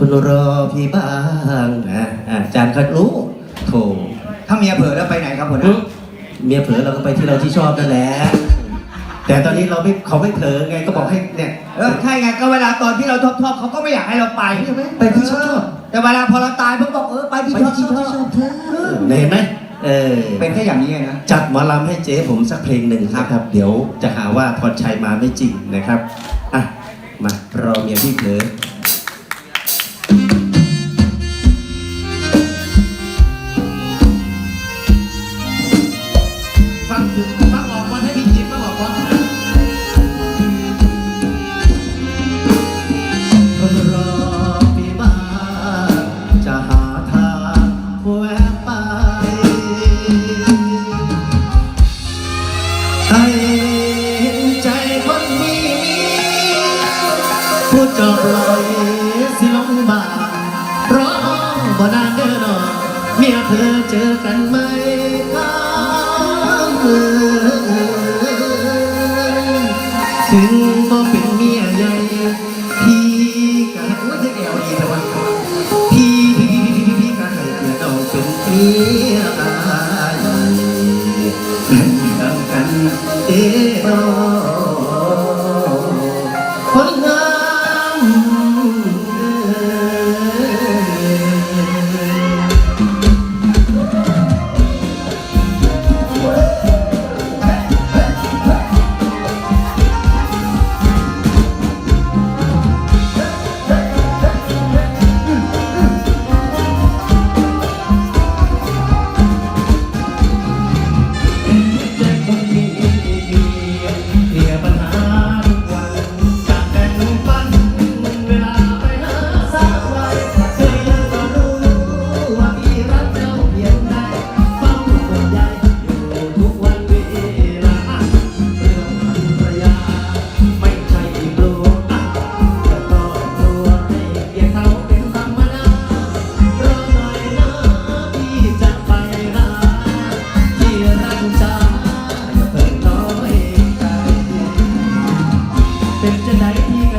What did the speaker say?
ทุนรอพี่บ้างนะอาจารย์คัดรู้โถถ้าเมียเผลอแล้วไปไหนครับหัวหน้าเมียเผลอเราก็ไปที่เราที่ชอบนั่นแหละ แต่ตอนนี้เราไม่เขาไม่เผลอไงก็บอกให้เนี่ย เออใช่ไงก็เวลาตอนที่เราชอบชอบๆเขาก็ไม่อยากให้เราไปใช่ไหมไปที่ชอบ แต่เวลาพอเราตายเพิ่งบอกเออไปที่ไปชอบที่ชชออบบชชออบบเธอเห็นไหมเออ เป็นแค่อย่างนี้ไงนะ จัดหมอลำให้เจ๊ผมสักเพลงหนึ่งนะครับ เดี๋ยวจะหาว่าพรชัยมาไม่จริงนะครับ อะ มา รอเมียพี่เผลอ พูดจอบลอยสิลงบาร้องบ่นานเด้อนอเมียเธอเจอกันไหมคะถึงบ่เป็นเมียใหญ่พี่กะว่าจะแอวดีแต่ว่าพี่พี่พี่พี่พี่พี่กะให้เกิเอเป็นเมียใหอายกันกันเด้อ Bitte leid nicht.